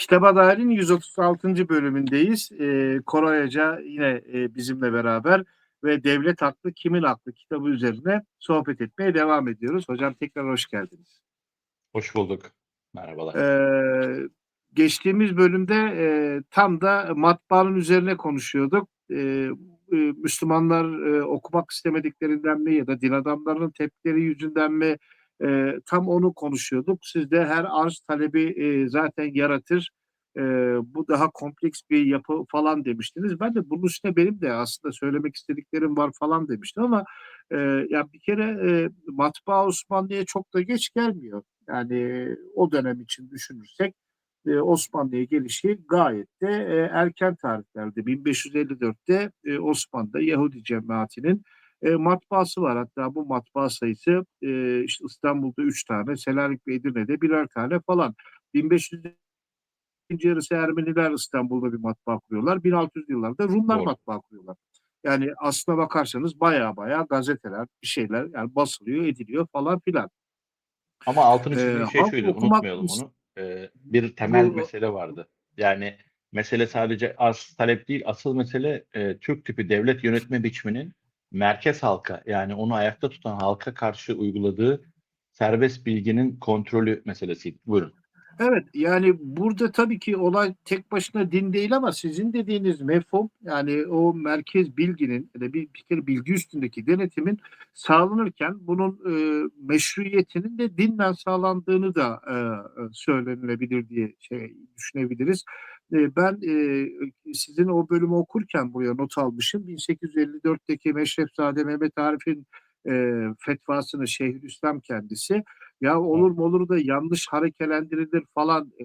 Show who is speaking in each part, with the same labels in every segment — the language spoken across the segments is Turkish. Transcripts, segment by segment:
Speaker 1: Kitaba Dair'in 136. bölümündeyiz. Ee, Koray Hoca yine e, bizimle beraber ve Devlet Haklı Kimin Haklı kitabı üzerine sohbet etmeye devam ediyoruz. Hocam tekrar hoş geldiniz.
Speaker 2: Hoş bulduk. Merhabalar.
Speaker 1: Ee, geçtiğimiz bölümde e, tam da matbaanın üzerine konuşuyorduk. Ee, e, Müslümanlar e, okumak istemediklerinden mi ya da din adamlarının tepkileri yüzünden mi e, tam onu konuşuyorduk. Siz de her arz talebi e, zaten yaratır. E, bu daha kompleks bir yapı falan demiştiniz. Ben de bunun üstüne benim de aslında söylemek istediklerim var falan demiştim ama e, ya bir kere e, matbaa Osmanlı'ya çok da geç gelmiyor. Yani o dönem için düşünürsek e, Osmanlı'ya gelişi gayet de e, erken tarihlerde 1554'te e, Osmanlı'da Yahudi cemaatinin e, matbaası var. Hatta bu matbaa sayısı e, işte İstanbul'da üç tane, Selanik ve Edirne'de birer tane falan. 1500 yarısı Ermeniler İstanbul'da bir matbaa kuruyorlar. 1600 yıllarda Rumlar
Speaker 2: Doğru.
Speaker 1: matbaa kuruyorlar. Yani aslına bakarsanız baya baya gazeteler, bir şeyler yani basılıyor, ediliyor falan filan.
Speaker 2: Ama altını
Speaker 1: Ee,
Speaker 2: çizdiğim şey
Speaker 1: halk
Speaker 2: şuydu,
Speaker 1: okumak
Speaker 2: unutmayalım onu. Ee, bir temel
Speaker 1: Bu-
Speaker 2: mesele vardı. Yani mesele sadece arz talep değil, asıl mesele e, Türk tipi devlet yönetme biçiminin merkez halka yani onu ayakta tutan halka karşı uyguladığı serbest bilginin kontrolü meselesiydi. Buyurun.
Speaker 1: Evet yani burada tabii ki olay tek başına din değil ama sizin dediğiniz mefhum yani o merkez bilginin ya da bir, bir kere bilgi üstündeki denetimin sağlanırken bunun e, meşruiyetinin de dinle sağlandığını da e, e, söylenilebilir diye şey düşünebiliriz. E, ben e, sizin o bölümü okurken buraya not almışım. 1854'teki Meşrefzade Mehmet Arif'in e, fetvasını Şeyhülislam kendisi ya olur mu olur da yanlış harekelendirilir falan e,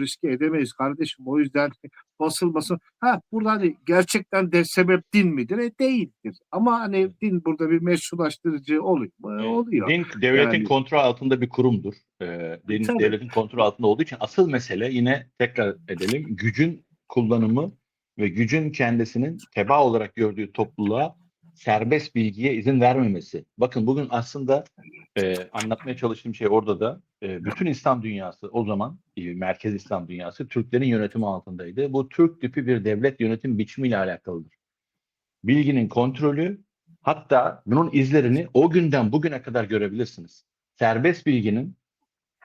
Speaker 1: riske edemeyiz kardeşim. O yüzden basılmasın. Ha burada hani gerçekten de sebep din midir? E, değildir. Ama hani din burada bir meşrulaştırıcı oluyor mu? E, oluyor.
Speaker 2: Din devletin
Speaker 1: Yani-
Speaker 2: kontrol altında bir kurumdur. Ee, din
Speaker 1: Tabii.
Speaker 2: devletin kontrol altında olduğu için asıl mesele yine tekrar edelim gücün kullanımı ve gücün kendisinin teba olarak gördüğü topluluğa serbest bilgiye izin vermemesi. Bakın bugün aslında e, anlatmaya çalıştığım şey orada da e, bütün İslam dünyası o zaman e, merkez İslam dünyası Türklerin yönetimi altındaydı. Bu Türk tipi bir devlet yönetim biçimiyle alakalıdır. Bilginin kontrolü hatta bunun izlerini o günden bugüne kadar görebilirsiniz. Serbest bilginin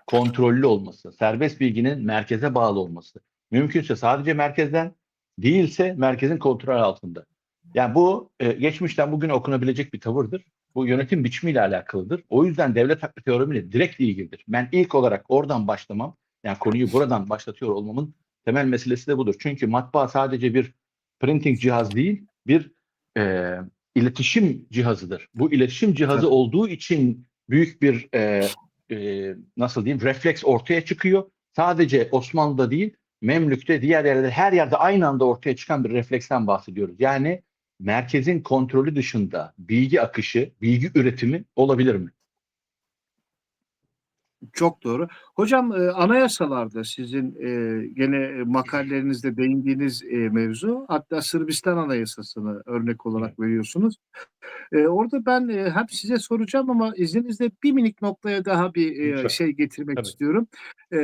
Speaker 2: kontrollü olması, serbest bilginin merkeze bağlı olması. Mümkünse sadece merkezden değilse merkezin kontrol altında. Yani bu e, geçmişten bugüne okunabilecek bir tavırdır. Bu yönetim biçimiyle alakalıdır. O yüzden devlet hakkı teoremiyle direkt ilgilidir. Ben ilk olarak oradan başlamam, yani konuyu buradan başlatıyor olmamın temel meselesi de budur. Çünkü matbaa sadece bir printing cihaz değil, bir e, iletişim cihazıdır. Bu iletişim cihazı
Speaker 1: Tabii.
Speaker 2: olduğu için büyük bir e, e, nasıl diyeyim refleks ortaya çıkıyor. Sadece Osmanlı'da değil, Memlük'te, diğer yerlerde, her yerde aynı anda ortaya çıkan bir refleksten bahsediyoruz. Yani merkezin kontrolü dışında bilgi akışı, bilgi üretimi olabilir mi?
Speaker 1: Çok doğru. Hocam e, anayasalarda sizin e, gene makalelerinizde değindiğiniz e, mevzu hatta Sırbistan Anayasası'nı örnek olarak veriyorsunuz. E, orada ben e, hem size soracağım ama izninizle bir minik noktaya daha bir e, şey getirmek
Speaker 2: Tabii.
Speaker 1: istiyorum. E,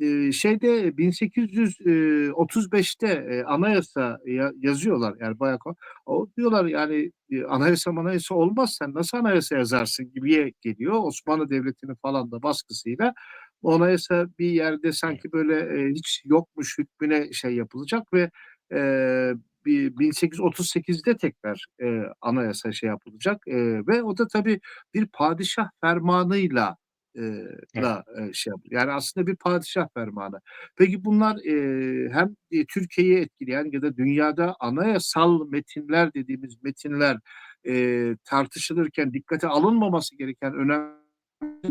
Speaker 1: e, şeyde 1835'te e, anayasa ya- yazıyorlar yani bayağı o diyorlar yani e, anayasa manayasa olmaz sen nasıl anayasa yazarsın gibiye geliyor Osmanlı Devleti'nin falan da baskısıyla. O anayasa bir yerde sanki böyle e, hiç yokmuş hükmüne şey yapılacak ve e, bir 1838'de tekrar e, anayasa şey yapılacak e, ve o da tabii bir padişah fermanıyla e, la, e, şey yapılıyor. Yani aslında bir padişah fermanı. Peki bunlar e, hem e, Türkiye'yi etkileyen ya da dünyada anayasal metinler dediğimiz metinler e, tartışılırken dikkate alınmaması gereken önemli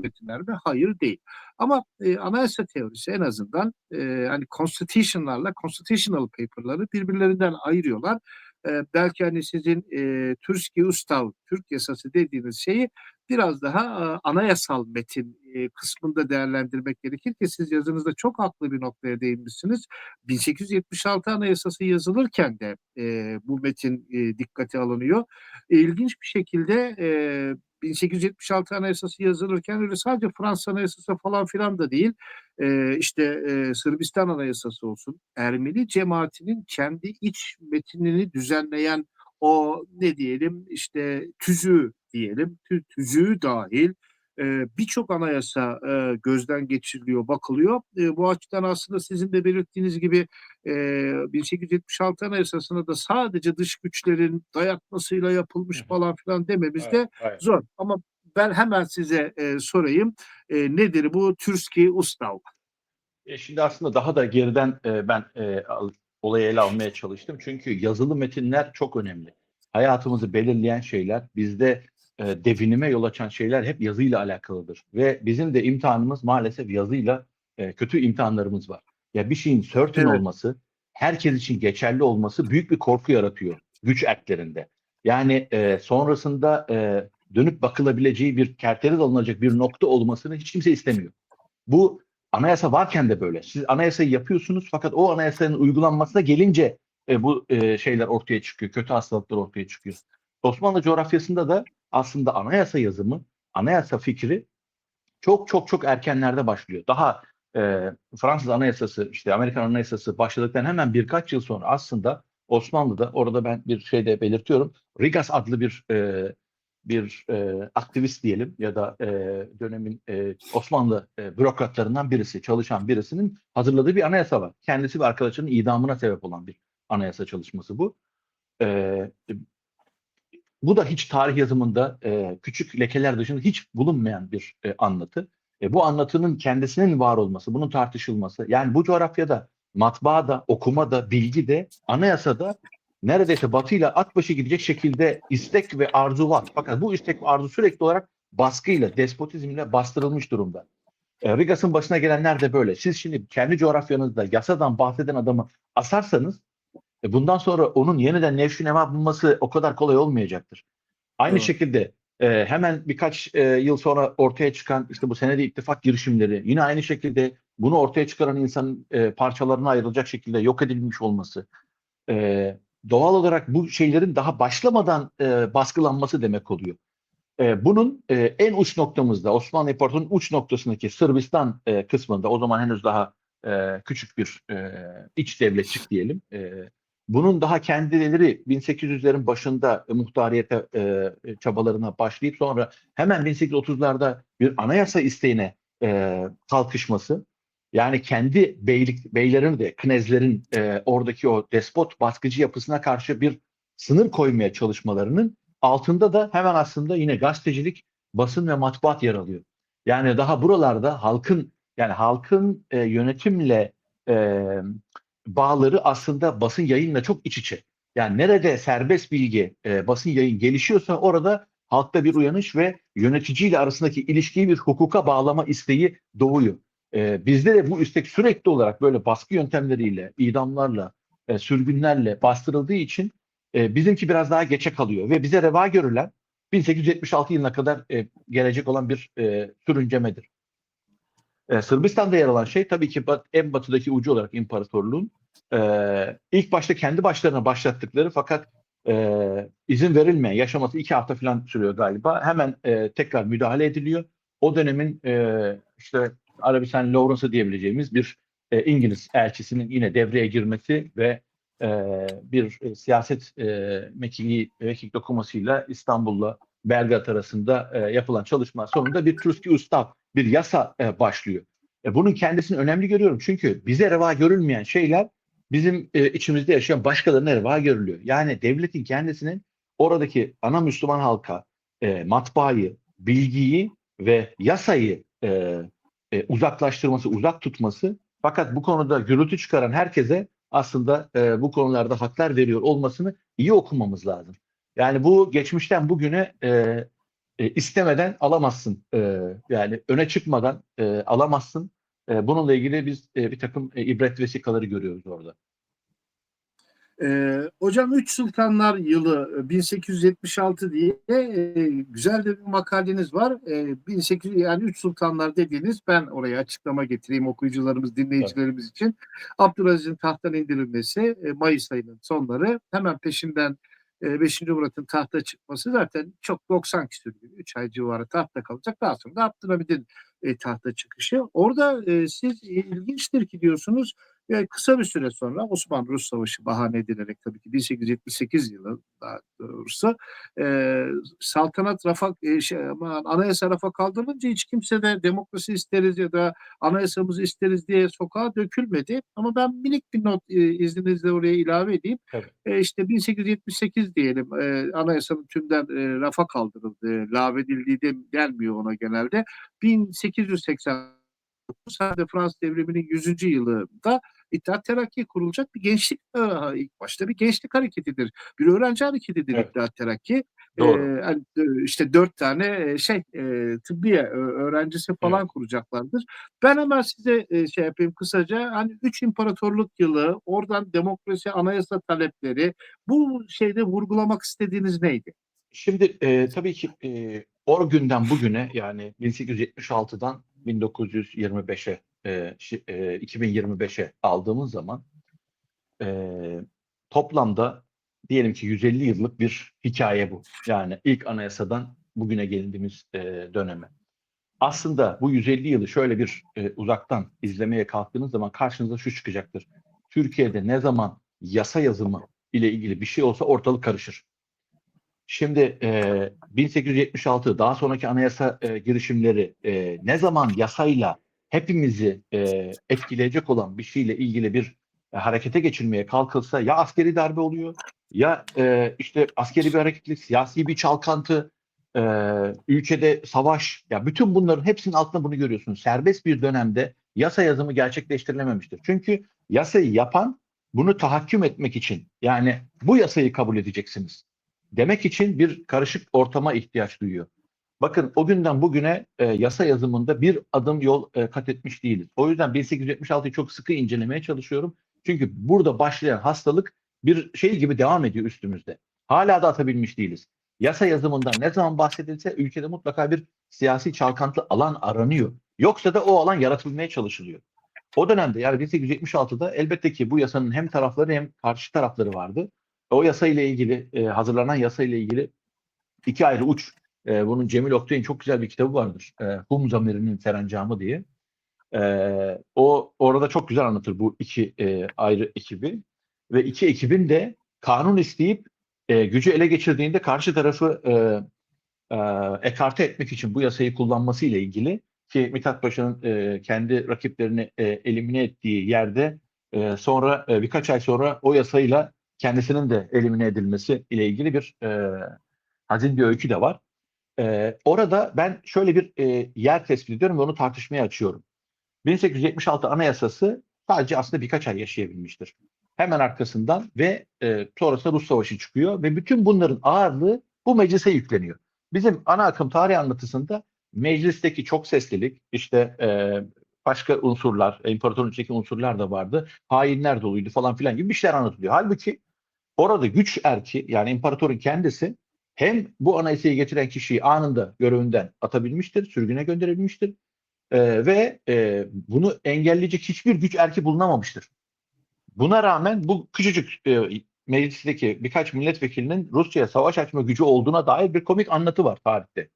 Speaker 1: metinler mi? Hayır değil. Ama e, anayasa teorisi en azından e, hani constitution'larla constitutional paper'ları birbirlerinden ayırıyorlar. E, belki hani sizin e, Türkiye Ustav, Türk yasası dediğiniz şeyi biraz daha anayasal metin kısmında değerlendirmek gerekir ki siz yazınızda çok haklı bir noktaya değinmişsiniz. 1876 Anayasası yazılırken de bu metin dikkate alınıyor. İlginç bir şekilde e, 1876 Anayasası yazılırken öyle sadece Fransız Anayasası falan filan da değil. işte e, Sırbistan Anayasası olsun, Ermeni cemaatinin kendi iç metinini düzenleyen o ne diyelim işte tüzüğü diyelim, tü, tüzüğü dahil e, birçok anayasa e, gözden geçiriliyor, bakılıyor. E, bu açıdan aslında sizin de belirttiğiniz gibi e, 1876 Anayasası'na da sadece dış güçlerin dayatmasıyla yapılmış falan filan dememiz de
Speaker 2: Evet, evet.
Speaker 1: zor. Ama ben hemen size e, sorayım. E, nedir bu Türski Ustav?
Speaker 2: E, şimdi aslında daha da geriden e, ben e, olayı ele almaya çalıştım. Çünkü yazılı metinler çok önemli. Hayatımızı belirleyen şeyler, bizde e, devinime yol açan şeyler hep yazıyla alakalıdır. Ve bizim de imtihanımız maalesef yazıyla e, kötü imtihanlarımız var. Ya bir şeyin certain
Speaker 1: Evet.
Speaker 2: olması, herkes için geçerli olması büyük bir korku yaratıyor güç erklerinde. Yani e, sonrasında e, dönüp bakılabileceği bir kerteriz alınacak bir nokta olmasını hiç kimse istemiyor. Bu anayasa varken de böyle. Siz anayasayı yapıyorsunuz fakat o anayasanın uygulanmasına gelince e, bu e, şeyler ortaya çıkıyor. Kötü hastalıklar ortaya çıkıyor. Osmanlı coğrafyasında da aslında anayasa yazımı, anayasa fikri çok çok çok erkenlerde başlıyor. Daha e, Fransız anayasası, işte Amerikan anayasası başladıktan hemen birkaç yıl sonra aslında Osmanlı'da, orada ben bir şeyde belirtiyorum, Rigas adlı bir e, bir e, aktivist diyelim ya da e, dönemin e, Osmanlı e, bürokratlarından birisi, çalışan birisinin hazırladığı bir anayasa var. Kendisi ve arkadaşının idamına sebep olan bir anayasa çalışması bu. E, bu da hiç tarih yazımında e, küçük lekeler dışında hiç bulunmayan bir e, anlatı. E, bu anlatının kendisinin var olması, bunun tartışılması, yani bu coğrafyada matbaa da, okuma da, neredeyse batıyla at başı gidecek şekilde istek ve arzu var. Fakat bu istek ve arzu sürekli olarak baskıyla, despotizmle bastırılmış durumda. E, Rigas'ın başına gelenler de böyle. Siz şimdi kendi coğrafyanızda yasadan bahseden adamı asarsanız e, bundan sonra onun yeniden nevşi nema bulması o kadar kolay olmayacaktır. Aynı
Speaker 1: Doğru.
Speaker 2: şekilde e, hemen birkaç e, yıl sonra ortaya çıkan işte bu senedi ittifak girişimleri yine aynı şekilde bunu ortaya çıkaran insanın e, parçalarına ayrılacak şekilde yok edilmiş olması e, doğal olarak bu şeylerin daha başlamadan e, baskılanması demek oluyor. E, bunun e, en uç noktamızda Osmanlı İmparatorluğu'nun uç noktasındaki Sırbistan e, kısmında o zaman henüz daha e, küçük bir e, iç devletçik diyelim. E, bunun daha kendileri 1800'lerin başında e, muhtariyete e, çabalarına başlayıp sonra hemen 1830'larda bir anayasa isteğine e, kalkışması yani kendi beylik beylerin de knezlerin e, oradaki o despot baskıcı yapısına karşı bir sınır koymaya çalışmalarının altında da hemen aslında yine gazetecilik, basın ve matbuat yer alıyor. Yani daha buralarda halkın yani halkın e, yönetimle e, bağları aslında basın yayınla çok iç içe. Yani nerede serbest bilgi, e, basın yayın gelişiyorsa orada halkta bir uyanış ve yöneticiyle arasındaki ilişkiyi bir hukuka bağlama isteği doğuyor. E, bizde de bu istek sürekli olarak böyle baskı yöntemleriyle, idamlarla, e, sürgünlerle bastırıldığı için e, bizimki biraz daha geçe kalıyor ve bize reva görülen 1876 yılına kadar e, gelecek olan bir e, sürüncemedir. E, Sırbistan'da yer alan şey tabii ki bat, en batıdaki ucu olarak imparatorluğun e, ilk başta kendi başlarına başlattıkları fakat e, izin verilmeyen yaşaması iki hafta falan sürüyor galiba. Hemen e, tekrar müdahale ediliyor. O dönemin e, işte Arabistan Lawrence'ı diyebileceğimiz bir e, İngiliz elçisinin yine devreye girmesi ve e, bir e, siyaset e, mekili vekil dokumasıyla İstanbul'la Belgrad arasında e, yapılan çalışma sonunda bir Truski Ustav, bir yasa e, başlıyor. E, bunun kendisini önemli görüyorum çünkü bize reva görülmeyen şeyler bizim e, içimizde yaşayan başkalarına reva görülüyor. Yani devletin kendisinin oradaki ana Müslüman halka e, matbaayı, bilgiyi ve yasayı e, e, uzaklaştırması, uzak tutması fakat bu konuda gürültü çıkaran herkese aslında e, bu konularda haklar veriyor olmasını iyi okumamız lazım. Yani bu geçmişten bugüne e, e, istemeden alamazsın. E, yani öne çıkmadan e, alamazsın. E, bununla ilgili biz e, bir takım e, ibret vesikaları görüyoruz orada.
Speaker 1: Ee, hocam Üç Sultanlar yılı e, 1876 diye e, güzel de bir makaleniz var. E, 1800 yani Üç Sultanlar dediğiniz ben oraya açıklama getireyim okuyucularımız, dinleyicilerimiz için. Abdülaziz'in tahttan indirilmesi e, Mayıs ayının sonları hemen peşinden e, 5. Murat'ın tahta çıkması zaten çok 90 küsur gibi 3 ay civarı tahta kalacak. Daha sonra da Abdülhamid'in e, tahta çıkışı. Orada e, siz ilginçtir ki diyorsunuz e, kısa bir süre sonra Osmanlı-Rus Savaşı bahane edilerek tabii ki 1878 yılı daha doğrusu e, saltanat rafa e, şey, anayasa rafa kaldırılınca hiç kimse de demokrasi isteriz ya da anayasamızı isteriz diye sokağa dökülmedi. Ama ben minik bir not e, izninizle oraya ilave edeyim.
Speaker 2: Evet.
Speaker 1: E, işte 1878 diyelim e, anayasanın tümden e, rafa kaldırıldı. Lağvedildiği de gelmiyor ona genelde. 1880 sadece Fransız devriminin 100. yılında İttihat Terakki kurulacak bir gençlik e, ilk başta bir gençlik hareketidir. Bir öğrenci hareketidir
Speaker 2: Evet.
Speaker 1: İttihat Terakki.
Speaker 2: Doğru.
Speaker 1: Ee, işte dört tane e, şey e, tıbbiye öğrencisi falan kuracaklardır. Ben hemen size e, şey yapayım kısaca hani üç imparatorluk yılı oradan demokrasi anayasa talepleri bu şeyde vurgulamak istediğiniz neydi?
Speaker 2: Şimdi e, tabii ki e, o günden bugüne yani 1876'dan 1925'e e, şi- e, 2025'e aldığımız zaman e, toplamda diyelim ki 150 yıllık bir hikaye bu. Yani ilk anayasadan bugüne gelindiğimiz e, döneme. Aslında bu 150 yılı şöyle bir uzaktan izlemeye kalktığınız zaman karşınıza şu çıkacaktır. Türkiye'de ne zaman yasa yazımı ile ilgili bir şey olsa ortalık karışır. Şimdi e, 1876 daha sonraki anayasa e, girişimleri e, ne zaman yasayla hepimizi e, etkileyecek olan bir şeyle ilgili bir e, harekete geçirmeye kalkılsa ya askeri darbe oluyor ya e, işte askeri bir hareketlilik, siyasi bir çalkantı, e, ülkede savaş ya bütün bunların hepsinin altında bunu görüyorsunuz. Serbest bir dönemde yasa yazımı gerçekleştirilememiştir. Çünkü yasayı yapan bunu tahakküm etmek için yani bu yasayı kabul edeceksiniz demek için bir karışık ortama ihtiyaç duyuyor. Bakın o günden bugüne e, yasa yazımında bir adım yol e, kat etmiş değiliz. O yüzden 1876'yı çok sıkı incelemeye çalışıyorum. Çünkü burada başlayan hastalık bir şey gibi devam ediyor üstümüzde. Hala da atabilmiş değiliz. Yasa yazımından ne zaman bahsedilse ülkede mutlaka bir siyasi çalkantı alan aranıyor. Yoksa da o alan yaratılmaya çalışılıyor. O dönemde yani 1876'da elbette ki bu yasanın hem tarafları hem karşı tarafları vardı. O yasa ile ilgili e, hazırlanan yasa ile ilgili iki ayrı uç. E, bunun Cemil Oktay'ın çok güzel bir kitabı vardır. E, Hum Zamiri'nin Serencamı diye. E, o orada çok güzel anlatır bu iki e, ayrı ekibi ve iki ekibin de kanun isteyip e, gücü ele geçirdiğinde karşı tarafı e, e, ekarte etmek için bu yasayı kullanması ile ilgili ki Mithat Paşa'nın e, kendi rakiplerini e, elimine ettiği yerde e, sonra e, birkaç ay sonra o yasayla kendisinin de elimine edilmesi ile ilgili bir e, hazin bir öykü de var. E, orada ben şöyle bir e, yer tespit ediyorum ve onu tartışmaya açıyorum. 1876 Anayasası sadece aslında birkaç ay yaşayabilmiştir. Hemen arkasından ve e, sonrasında Rus Savaşı çıkıyor ve bütün bunların ağırlığı bu meclise yükleniyor. Bizim ana akım tarih anlatısında meclisteki çok seslilik, işte e, başka unsurlar, imparatorun içindeki unsurlar da vardı, hainler doluydu falan filan gibi bir şeyler anlatılıyor. Halbuki orada güç erki yani imparatorun kendisi hem bu anayasayı getiren kişiyi anında görevinden atabilmiştir, sürgüne gönderebilmiştir e, ve e, bunu engelleyecek hiçbir güç erki bulunamamıştır. Buna rağmen bu küçücük e, meclisteki birkaç milletvekilinin Rusya'ya savaş açma gücü olduğuna dair bir komik anlatı var tarihte.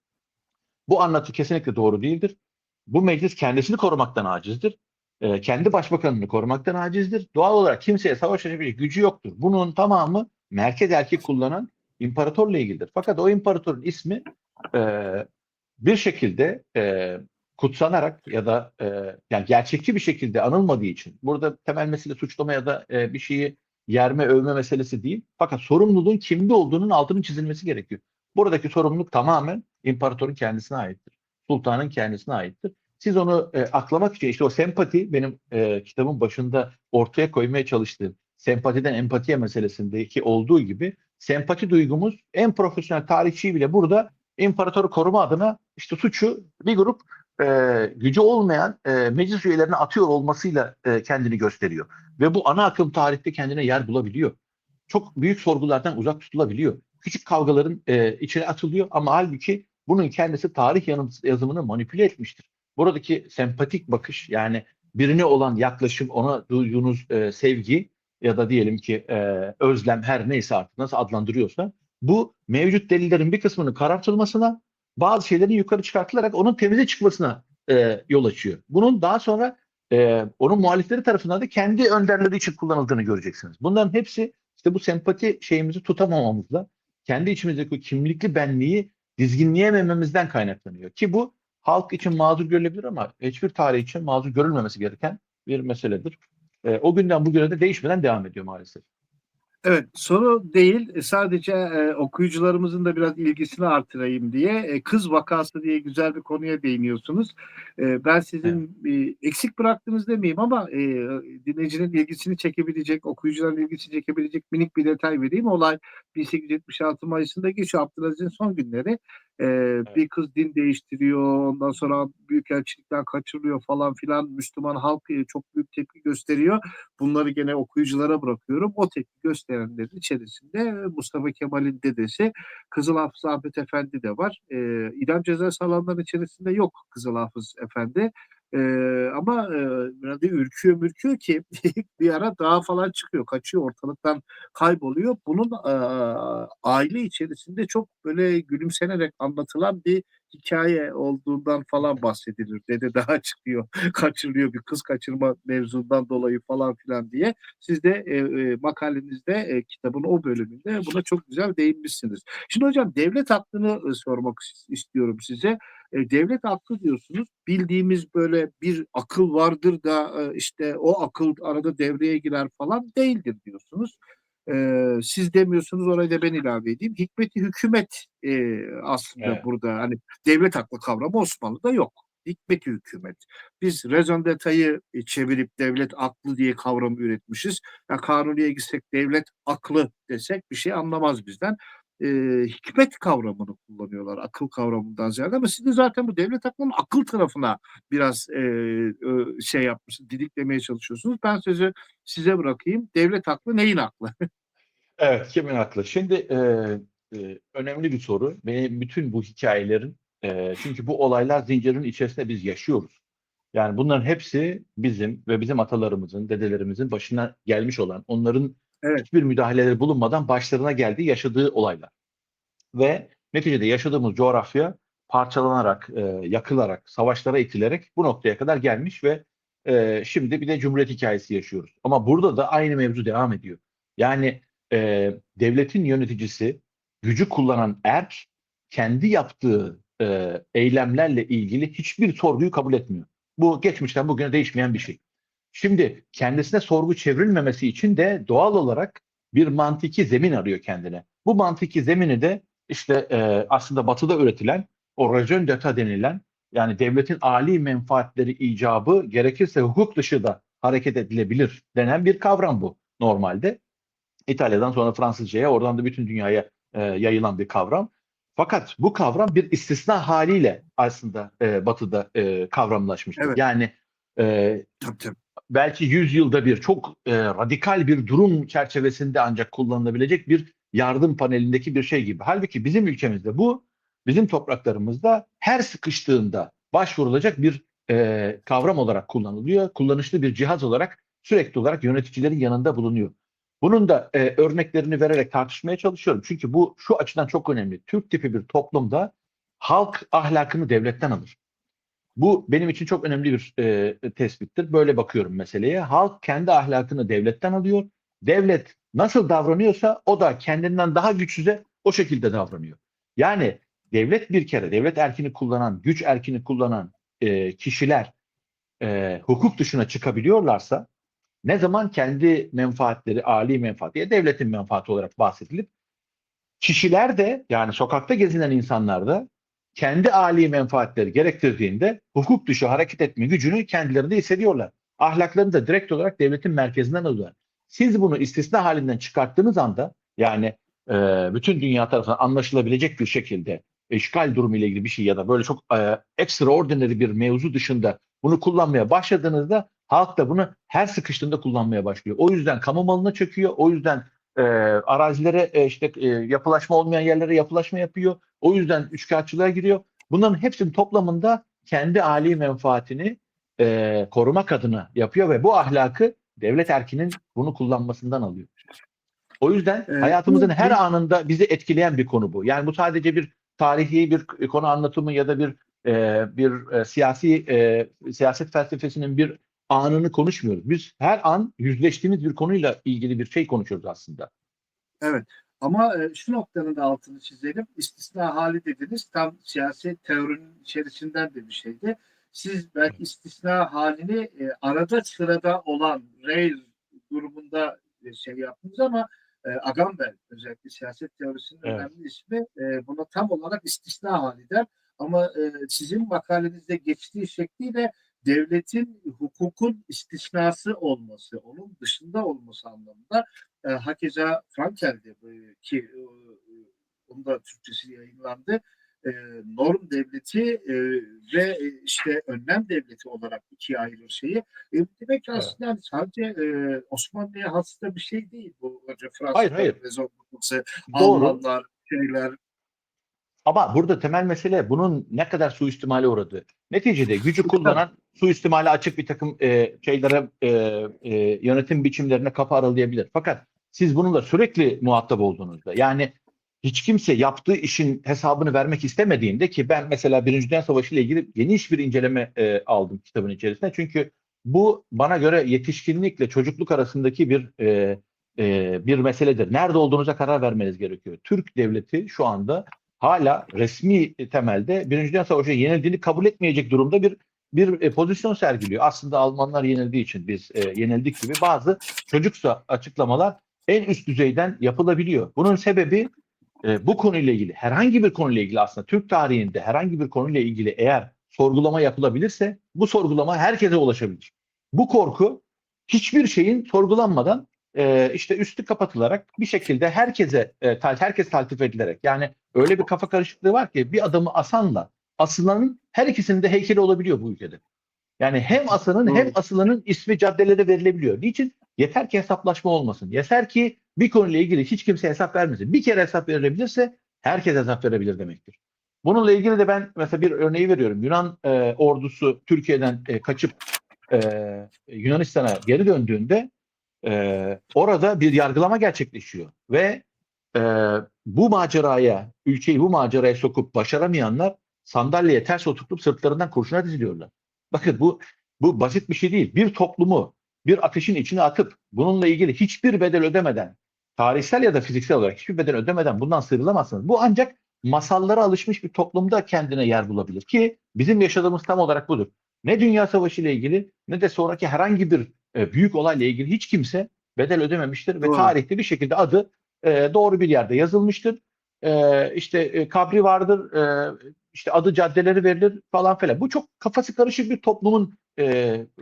Speaker 2: Bu anlatı kesinlikle doğru değildir. Bu meclis kendisini korumaktan acizdir. E, kendi başbakanını korumaktan acizdir. Doğal olarak kimseye savaş açabilecek gücü yoktur. Bunun tamamı merkez erki kullanan imparatorla ilgilidir. Fakat o imparatorun ismi e, bir şekilde e, kutsanarak ya da e, yani gerçekçi bir şekilde anılmadığı için burada temel mesele suçlama ya da e, bir şeyi yerme övme meselesi değil. Fakat sorumluluğun kimde olduğunun altının çizilmesi gerekiyor. Buradaki sorumluluk tamamen imparatorun kendisine aittir. Sultanın kendisine aittir. Siz onu e, aklamak için işte o sempati benim e, kitabın başında ortaya koymaya çalıştığım sempatiden empatiye meselesindeki olduğu gibi sempati duygumuz en profesyonel tarihçi bile burada imparatoru koruma adına işte suçu bir grup e, gücü olmayan e, meclis üyelerine atıyor olmasıyla e, kendini gösteriyor. Ve bu ana akım tarihte kendine yer bulabiliyor. Çok büyük sorgulardan uzak tutulabiliyor. Küçük kavgaların e, içine atılıyor ama halbuki bunun kendisi tarih yazımını manipüle etmiştir. Buradaki sempatik bakış yani birine olan yaklaşım, ona duyduğunuz e, sevgi ya da diyelim ki e, özlem her neyse artık nasıl adlandırıyorsa bu mevcut delillerin bir kısmının karartılmasına bazı şeylerin yukarı çıkartılarak onun temize çıkmasına e, yol açıyor. Bunun daha sonra e, onun muhalifleri tarafından da kendi önderleri için kullanıldığını göreceksiniz. Bunların hepsi işte bu sempati şeyimizi tutamamamızla kendi içimizdeki kimlikli benliği dizginleyemememizden kaynaklanıyor. Ki bu halk için mazur görülebilir ama hiçbir tarih için mazur görülmemesi gereken bir meseledir. E, o günden bugüne de değişmeden devam ediyor maalesef.
Speaker 1: Evet, soru değil. E, Sadece e, okuyucularımızın da biraz ilgisini artırayım diye e, kız vakası diye güzel bir konuya değiniyorsunuz. E, ben sizin e, eksik bıraktınız demeyeyim ama e, dinleyicinin ilgisini çekebilecek, okuyucuların ilgisini çekebilecek minik bir detay vereyim. Olay 1876 Mayıs'ında geçiyor. Abdülaziz'in son günleri. E, Bir kız din değiştiriyor. Ondan sonra büyükelçilikten kaçırılıyor falan filan. Müslüman halk çok büyük tepki gösteriyor. Bunları gene okuyuculara bırakıyorum. O tepki gösterenlerin içerisinde Mustafa Kemal'in dedesi Kızıl Hafız Ahmet Efendi de var. E, idam cezası alanların içerisinde yok Kızıl Hafız Efendi. E, ama e, biraz ürküyor mürküyor ki bir ara dağa falan çıkıyor, kaçıyor ortalıktan kayboluyor. Bunun e, aile içerisinde çok böyle gülümsenerek anlatılan bir hikaye olduğundan falan bahsedilir. Dede daha çıkıyor, kaçırılıyor bir kız kaçırma mevzundan dolayı falan filan diye. Siz de e, e, makalenizde e, kitabın o bölümünde buna çok güzel değinmişsiniz. Şimdi hocam devlet aklını e, sormak is- istiyorum size. E, devlet aklı diyorsunuz. Bildiğimiz böyle bir akıl vardır da e, işte o akıl arada devreye girer falan değildir diyorsunuz. E, siz demiyorsunuz orayı da ben ilave edeyim. Hikmeti hükümet e, aslında
Speaker 2: Evet.
Speaker 1: burada hani devlet aklı kavramı Osmanlı'da yok. Hikmeti hükümet. Biz raison d'etat'yı e, çevirip devlet aklı diye kavramı üretmişiz. Ya kanuniye gitsek devlet aklı desek bir şey anlamaz bizden. E, hikmet kavramını kullanıyorlar akıl kavramından ziyade ama siz de zaten bu devlet aklının akıl tarafına biraz e, şey yapmışsınız, didiklemeye çalışıyorsunuz. Ben sözü size bırakayım. Devlet aklı neyin aklı?
Speaker 2: Evet, kimin haklı? Şimdi e, e, önemli bir soru. Benim bütün bu hikayelerin, e, çünkü bu olaylar zincirinin içerisinde biz yaşıyoruz. Yani bunların hepsi bizim ve bizim atalarımızın, dedelerimizin başına gelmiş olan, onların
Speaker 1: Evet.
Speaker 2: hiçbir müdahaleleri bulunmadan başlarına geldiği, yaşadığı olaylar. Ve neticede yaşadığımız coğrafya parçalanarak, e, yakılarak, savaşlara itilerek bu noktaya kadar gelmiş ve e, şimdi bir de Cumhuriyet hikayesi yaşıyoruz. Ama burada da aynı mevzu devam ediyor. Yani e, devletin yöneticisi, gücü kullanan er, kendi yaptığı e, eylemlerle ilgili hiçbir sorguyu kabul etmiyor. Bu geçmişten bugüne değişmeyen bir şey. Şimdi kendisine sorgu çevrilmemesi için de doğal olarak bir mantiki zemin arıyor kendine. Bu mantiki zemini de işte e, aslında batıda üretilen o rajon d'etat denilen yani devletin âli menfaatleri icabı gerekirse hukuk dışı da hareket edilebilir denen bir kavram bu normalde. İtalya'dan sonra Fransızcaya oradan da bütün dünyaya e, yayılan bir kavram. Fakat bu kavram bir istisna haliyle aslında e, batıda e, kavramlaşmıştır.
Speaker 1: Evet.
Speaker 2: Yani e,
Speaker 1: Tabii tabii.
Speaker 2: belki 100 yılda bir çok e, radikal bir durum çerçevesinde ancak kullanılabilecek bir yardım panelindeki bir şey gibi. Halbuki bizim ülkemizde bu bizim topraklarımızda her sıkıştığında başvurulacak bir e, kavram olarak kullanılıyor. Kullanışlı bir cihaz olarak sürekli olarak yöneticilerin yanında bulunuyor. Bunun da e, örneklerini vererek tartışmaya çalışıyorum. Çünkü bu şu açıdan çok önemli. Türk tipi bir toplumda halk ahlakını devletten alır. Bu benim için çok önemli bir e, tespittir. Böyle bakıyorum meseleye. Halk kendi ahlakını devletten alıyor. Devlet nasıl davranıyorsa o da kendinden daha güçsüze o şekilde davranıyor. Yani devlet bir kere, devlet erkini kullanan, güç erkini kullanan e, kişiler e, hukuk dışına çıkabiliyorlarsa ne zaman kendi menfaatleri, âli menfaat diye devletin menfaati olarak bahsedilip kişiler de yani sokakta gezinen insanlar da kendi âli menfaatleri gerektirdiğinde hukuk dışı hareket etme gücünü kendilerinde hissediyorlar. Ahlaklarını da direkt olarak devletin merkezinden alıyorlar. Siz bunu istisna halinden çıkarttığınız anda yani e, bütün dünya tarafından anlaşılabilecek bir şekilde işgal durumu ile ilgili bir şey ya da böyle çok e, extraordinary bir mevzu dışında bunu kullanmaya başladığınızda halk da bunu her sıkıştığında kullanmaya başlıyor. O yüzden kamu malına çöküyor. O yüzden e, arazilere e, işte e, yapılaşma olmayan yerlere yapılaşma yapıyor. O yüzden üçkağıtçılığa giriyor. Bunların hepsinin toplamında kendi âli menfaatini e, korumak adına yapıyor ve bu ahlakı devlet erkinin bunu kullanmasından alıyor. O yüzden
Speaker 1: Evet,
Speaker 2: hayatımızın her anında bizi etkileyen bir konu bu. Yani bu sadece bir tarihi bir konu anlatımı ya da bir e, bir e, siyasi e, siyaset felsefesinin bir anını konuşmuyoruz. Biz her an yüzleştiğimiz bir konuyla ilgili bir şey konuşuyoruz aslında.
Speaker 1: Ama e, şu noktanın da altını çizelim. İstisna hali dediniz. Tam siyasi teorinin içerisinden de bir şeydi. Siz belki istisna halini e, arada sırada olan rail durumunda e, şey yaptınız ama e, Agamben özellikle siyaset teorisinin
Speaker 2: Evet.
Speaker 1: önemli ismi e, buna tam olarak istisna hali der. Ama e, sizin makalenizde geçtiği şekliyle devletin hukukun istisnası olması, onun dışında olması anlamında e, hakeza Frankel'de e, ki e, onun da Türkçesi yayınlandı. E, norm devleti e, ve e, işte önlem devleti olarak ikiye ayırır şeyi. E, demek ki
Speaker 2: Evet.
Speaker 1: aslında yani sadece e, Osmanlı'ya has da bir şey değil bu.
Speaker 2: Hayır, hayır.
Speaker 1: Fransızlar, Rezonlusu,
Speaker 2: Doğru.
Speaker 1: Almanlar, şeyler.
Speaker 2: Ama burada temel mesele bunun ne kadar suistimale uğradığı. Neticede gücü kullanan suistimale açık bir takım e, şeylere e, e, yönetim biçimlerine kapı aralayabilir. Fakat siz bununla sürekli muhatap olduğunuzda yani hiç kimse yaptığı işin hesabını vermek istemediğinde ki ben mesela Birinci Dünya Savaşı ile ilgili geniş bir inceleme e, aldım kitabın içerisinde. Çünkü bu bana göre yetişkinlikle çocukluk arasındaki bir e, e, bir meseledir. Nerede olduğunuza karar vermeniz gerekiyor. Türk devleti şu anda hala resmi temelde Birinci Dünya Savaşı'na yenildiğini kabul etmeyecek durumda bir bir e, pozisyon sergiliyor. Aslında Almanlar yenildiği için biz e, yenildik gibi bazı çocuksa açıklamalar en üst düzeyden yapılabiliyor. Bunun sebebi e, bu konuyla ilgili herhangi bir konuyla ilgili aslında Türk tarihinde herhangi bir konuyla ilgili eğer sorgulama yapılabilirse bu sorgulama herkese ulaşabilir. Bu korku hiçbir şeyin sorgulanmadan e, işte üstü kapatılarak bir şekilde herkese e, herkes taltif edilerek yani öyle bir kafa karışıklığı var ki bir adamı asanla asılanın her ikisinin de heykeli olabiliyor bu ülkede. Yani hem asanın hem asılanın ismi caddelere verilebiliyor. Niçin? Yeter ki hesaplaşma olmasın. Yeter ki bir konuyla ilgili hiç kimse hesap vermesin. Bir kere hesap verilebilirse herkes hesap verebilir demektir. Bununla ilgili de ben mesela bir örneği veriyorum. Yunan e, ordusu Türkiye'den e, kaçıp e, Yunanistan'a geri döndüğünde e, orada bir yargılama gerçekleşiyor ve e, bu maceraya, ülkeyi bu maceraya sokup başaramayanlar sandalyeye ters oturtup sırtlarından kurşuna diziliyorlar. Bakın bu bu basit bir şey değil. Bir toplumu bir ateşin içine atıp bununla ilgili hiçbir bedel ödemeden, tarihsel ya da fiziksel olarak hiçbir bedel ödemeden bundan sıyrılamazsınız. Bu ancak masallara alışmış bir toplumda kendine yer bulabilir ki bizim yaşadığımız tam olarak budur. Ne Dünya Savaşı ile ilgili ne de sonraki herhangi bir e, büyük olayla ilgili hiç kimse bedel ödememiştir ve
Speaker 1: Doğru.
Speaker 2: tarihte bir şekilde adı e, doğru bir yerde yazılmıştır. E, işte e, kabri vardır, e, işte adı caddeleri verilir falan filan. Bu çok kafası karışık bir toplumun e,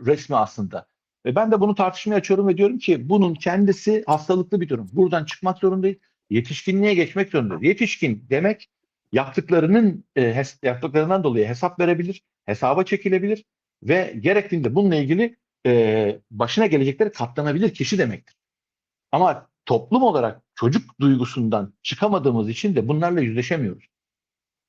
Speaker 2: resmi aslında. Ve ben de bunu tartışmaya açıyorum ve diyorum ki bunun kendisi hastalıklı bir durum. Buradan çıkmak zorundayız. Yetişkinliğe geçmek zorundayız. Yetişkin demek yaptıklarının e, yaptıklarından dolayı hesap verebilir, hesaba çekilebilir ve gerektiğinde bununla ilgili e, başına gelecekleri katlanabilir kişi demektir. Ama toplum olarak çocuk duygusundan çıkamadığımız için de bunlarla yüzleşemiyoruz.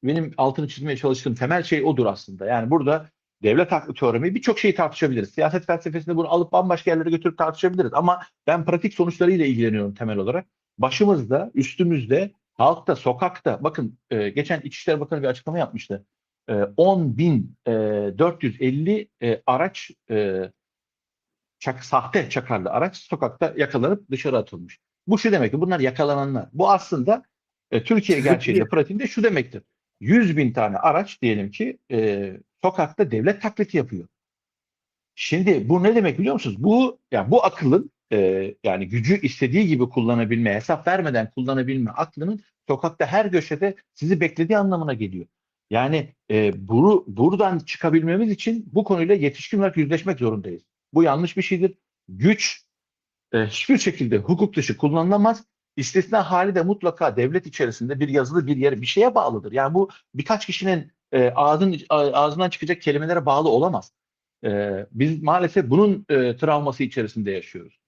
Speaker 2: Benim altını çizmeye çalıştığım temel şey odur aslında. Yani burada devlet haklı teoremi birçok şeyi tartışabiliriz. Siyaset felsefesinde bunu alıp bambaşka yerlere götürüp tartışabiliriz. Ama ben pratik sonuçlarıyla ilgileniyorum temel olarak. Başımızda, üstümüzde, halkta, sokakta. Bakın e, geçen İçişleri Bakanı bir açıklama yapmıştı. E, 10.450 e, araç e, çak, sahte çakarlı araç sokakta yakalanıp dışarı atılmış. Bu şu demek ki bunlar yakalananlar. Bu aslında e, Türkiye gerçeğinde pratiğinde şu demektir. 100 bin tane araç diyelim ki e, sokakta devlet taklidi yapıyor. Şimdi bu ne demek biliyor musunuz? Bu yani bu akılın e, yani gücü istediği gibi kullanabilme, hesap vermeden kullanabilme aklının sokakta her köşede sizi beklediği anlamına geliyor. Yani e, bunu buradan çıkabilmemiz için bu konuyla yetişkin olarak yüzleşmek zorundayız. Bu yanlış bir şeydir. Güç e, hiçbir şekilde hukuk dışı kullanılamaz. İstisna hali de mutlaka devlet içerisinde bir yazılı bir yere bir şeye bağlıdır. Yani bu birkaç kişinin e, ağzın, ağzından çıkacak kelimelere bağlı olamaz. E, biz maalesef bunun e, travması içerisinde yaşıyoruz.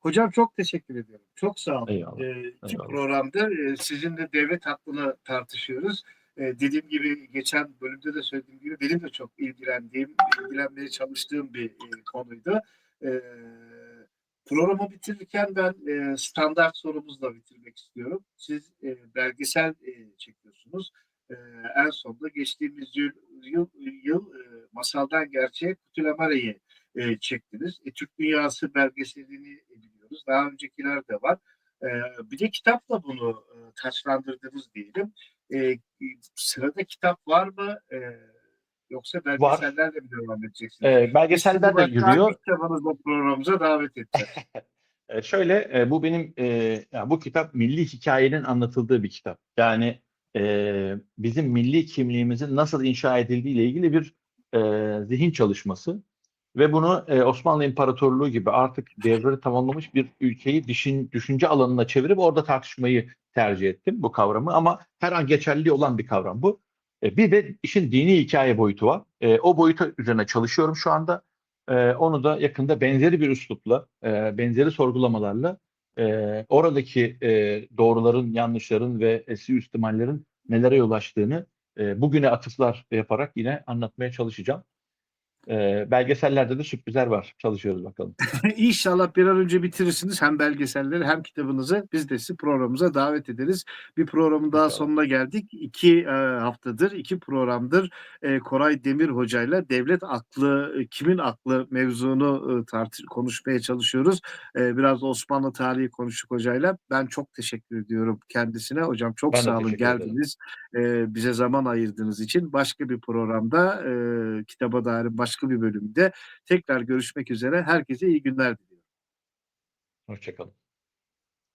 Speaker 1: Hocam çok teşekkür ediyorum. Çok sağ olun.
Speaker 2: Eyvallah.
Speaker 1: Ee, iki
Speaker 2: Eyvallah.
Speaker 1: programda e, sizinle devlet hakkını tartışıyoruz. E, dediğim gibi geçen bölümde de söylediğim gibi benim de çok ilgilendiğim, ilgilenmeye çalıştığım bir e, konuydu. E, programı bitirirken ben e, standart sorumuzla bitirmek istiyorum. Siz e, belgesel e, çekiyorsunuz. e, en sonunda geçtiğimiz yıl, yıl, yıl e, Masaldan Gerçeğe Kutulamare'yi e, çektiniz. E, Türk Dünyası belgeselini biliyoruz. Daha öncekiler de var. E, bir de kitapla bunu e, taçlandırdınız diyelim. E, sırada kitap var mı? E, yoksa belgesellerle mi devam edeceksiniz?
Speaker 2: E, belgeseller de yürüyor.
Speaker 1: kitabınızla programımıza davet edeceğiz.
Speaker 2: E, şöyle e, bu benim e, ya bu kitap milli hikayenin anlatıldığı bir kitap. Yani e, bizim milli kimliğimizin nasıl inşa edildiği ile ilgili bir e, zihin çalışması ve bunu e, Osmanlı İmparatorluğu gibi artık devleri tamamlamış bir ülkeyi düşün, düşünce alanına çevirip orada tartışmayı tercih ettim bu kavramı ama her an geçerli olan bir kavram bu. E, bir de işin dini hikaye boyutu var. E, o boyutu üzerine çalışıyorum şu anda. Ee, onu da yakında benzeri bir üslupla, e, benzeri sorgulamalarla e, oradaki e, doğruların, yanlışların ve e, suistimallerin nelere yol açtığını e, bugüne atıflar yaparak yine anlatmaya çalışacağım. E, belgesellerde de sürprizler var. Çalışıyoruz bakalım.
Speaker 1: İnşallah bir an önce bitirirsiniz hem belgeselleri hem kitabınızı. Biz de sizi programımıza davet ederiz. Bir programın daha
Speaker 2: İnşallah.
Speaker 1: sonuna geldik. İki e, haftadır, iki programdır e, Koray Demir Hoca'yla devlet aklı, e, kimin aklı mevzunu e, tartış konuşmaya çalışıyoruz. E, biraz Osmanlı tarihi konuştuk hocayla. Ben çok teşekkür ediyorum kendisine. Hocam çok
Speaker 2: Ben
Speaker 1: sağ olun geldiniz. E, bize zaman ayırdığınız için başka bir programda e, kitaba dair başka bir bölümde tekrar görüşmek üzere. Herkese iyi günler diliyorum.
Speaker 2: Hoşçakalın.